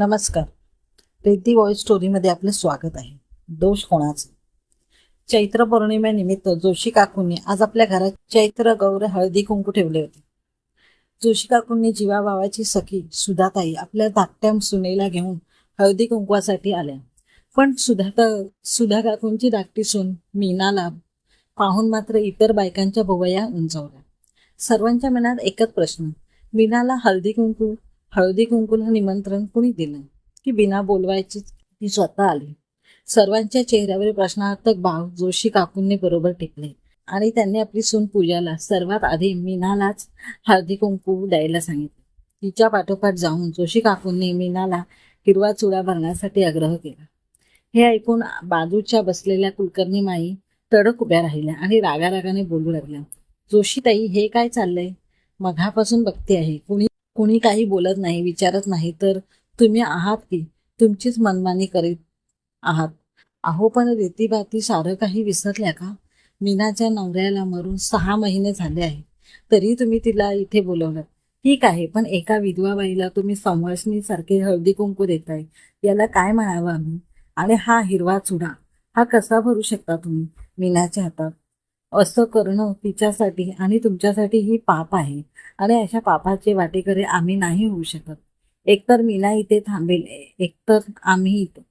नमस्कार. प्रीती वॉइस स्टोरीमध्ये आपलं स्वागत आहे. दोष कोणाचा? चैत्र पौर्णिमेनिमित्त जोशी काकूंनी आज आपल्या घरात चैत्र गौर हळदी कुंकू ठेवले होते. जोशी काकूंनी जीवा भावाची सखी सुधाताई आपल्या धाकट्या सुनेला घेऊन हळदी कुंकवासाठी आल्या. पण सुधाता सुधा काकूंची धाकटी सून मीनाला पाहून मात्र इतर बायकांच्या भुवया उंचावल्या. सर्वांच्या मनात एकच प्रश्न मीनाला हळदी कुंकू हळदी कुंकूला निमंत्रण कुणी दिलं? की बिना बोलवायची ती स्वतः आली? सर्वांच्या चेहऱ्यावर प्रश्नार्थक भाव जोशी काकूंनी बरोबर टिकले आणि त्यांनी आपली सून पूजाला सर्वात आधी मीनालाच हळदी कुंकू द्यायला सांगितले. तिच्या पाठोपाठ जाऊन जोशी काकूंनी मीनाला हिरवा चुडा भरण्यासाठी आग्रह केला. हे ऐकून बाजूच्या बसलेल्या कुलकर्णी माई तडक उभ्या राहिल्या आणि रागारागाने बोलू लागल्या. जोशीताई हे काय चाललंय? मघापासून बघते आहे. कुणी कुणी काही बोलत नाही विचारत नाही तर तुम्ही आहात की? तुमचीच मनमानी करीत आहात. अहो पण रीतीभाती सारं काही विसरल्या का? मीनाच्या नवऱ्याला मरून सहा महिने झाले आहे तरी तुम्ही तिला इथे बोलवलं. ठीक आहे पण एका विधवा बाईला तुम्ही संवासणीसारखे हळदी कुंकू देताय. याला काय म्हणावं आम्ही? आणि हा हिरवा चुडा हा कसा भरू शकता तुम्ही? मीनाच्या हातात असं करणं तिच्यासाठी आणि तुमच्यासाठी ही पाप आहे. आणि अशा पापाचे वाटेकरी आम्ही नाही होऊ शकत. एकतर मीना इथे थांबेल एकतर आम्ही इथे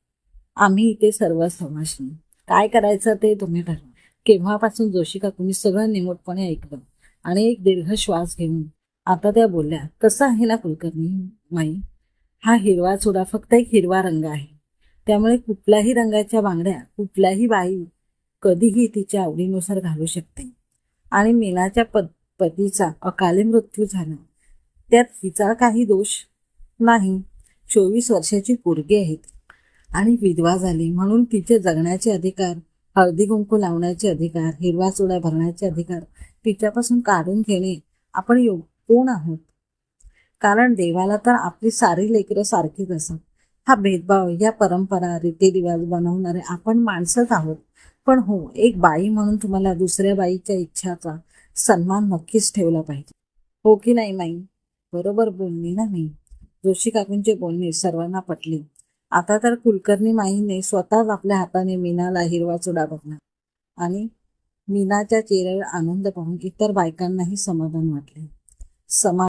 आम्ही इथे सर्व समाजनी काय करायचं ते तुम्ही ठरवा. केव्हापासून जोशी काकूंनी सगळं निमूटपणे ऐकलं आणि एक दीर्घ श्वास घेऊन आता त्या बोलल्या कसं आहे ना कुलकर्णी माई? हा हिरवा चुडा फक्त एक हिरवा रंग आहे. त्यामुळे कुठल्याही रंगाच्या बांगड्या कुठल्याही बाई कधीही तिच्या आवडीनुसार घालू शकते. आणि मीनाच्या पद पतीचा अकाली मृत्यू झाला. त्यात तिचा काही दोष नाही. चोवीस वर्षाची पोरगी आहेत. आणि विधवा झाली म्हणून तिचे जगण्याचे अधिकार हळदी कुंकू लावण्याचे अधिकार हिरवा चुडा भरण्याचे अधिकार तिच्यापासून काढून घेणे आपण योग कोण आहोत? कारण देवाला तर आपली सारी लेकरं सारखीच असत हा भेदभाव या परंपरा रीतिरिवाज बनवणारे आपण माणसंच आहोत. पण हो एक बाई म्हणून तुम्हाला दुसऱ्या बाईच्या इच्छाचा सन्मान नक्कीच ठेवला पाहिजे. हो की नाही माई? बरोबर बोलली ना मी. जोशी काकूंचे बोलणे सर्वांना पटले. आता तर कुलकर्णी माईने स्वतःच आपल्या हाताने मीनाला हिरवा चुडा बघला आणि मीनाच्या चेहऱ्यावर आनंद पाहून इतर बायकांनाही समाधान वाटले. समा